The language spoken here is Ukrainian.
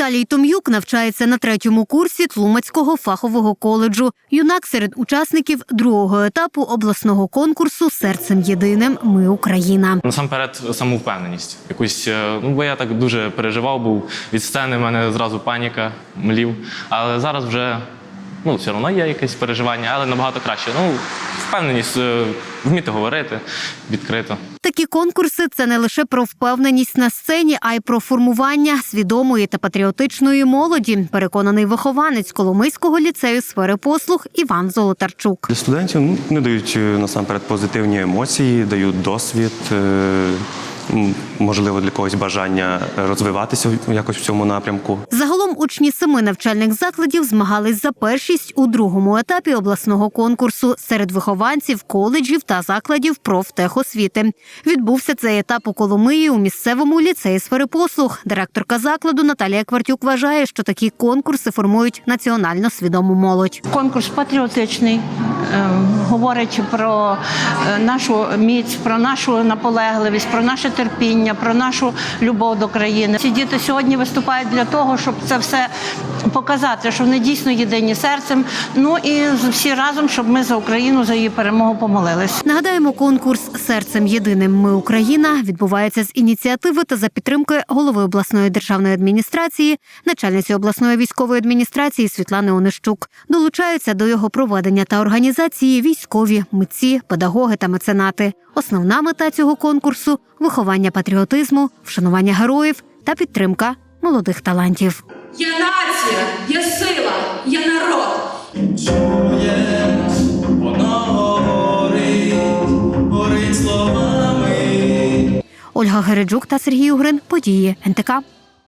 Віталій Том'юк навчається на третьому курсі Тлумацького фахового коледжу. Юнак серед учасників другого етапу обласного конкурсу Серцем єдиним Ми Україна. Насамперед, самовпевненість. Якусь, е, ну бо я так дуже переживав, був від сцени, в мене зразу паніка, млів. Але зараз вже ну, все одно є якесь переживання, але набагато краще. Ну, впевненість, е, вміти говорити відкрито. Такі конкурси це не лише про впевненість на сцені, а й про формування свідомої та патріотичної молоді. Переконаний вихованець Коломийського ліцею сфери послуг Іван Золотарчук. Для студентів ну, вони дають е, насамперед позитивні емоції, дають досвід, е, можливо, для когось бажання розвиватися якось в цьому напрямку. Загалом учні семи навчальних закладів змагались за першість у другому етапі обласного конкурсу серед вихованців коледжів та закладів профтехосвіти. Відбувся цей етап у Коломиї у місцевому ліцеї сфери послуг. Директорка закладу Наталія Квартюк вважає, що такі конкурси формують національно свідому молодь. Конкурс патріотичний, е, говорить про е, нашу міць, про нашу наполегливість, про наше терпіння, про нашу любов до країни. Ці діти сьогодні виступають для того, щоб це все показати, що вони дійсно єдині серцем. Ну і всі разом, щоб ми за Україну за її перемогу помолились. Нагадаємо, конкурс серцем єдиним Ми Україна відбувається з ініціативи та за підтримки голови обласної державної адміністрації, начальниці обласної військової адміністрації Світлани Онищук. Долучаються до його проведення та організації військові, митці, педагоги та меценати. Основна мета цього конкурсу виховання патріотизму, вшанування героїв та підтримка молодих талантів. Я нація, я сила, я народ. Воно говорить, горить словами. Ольга Гереджук та Сергій Угрин. Події НТК.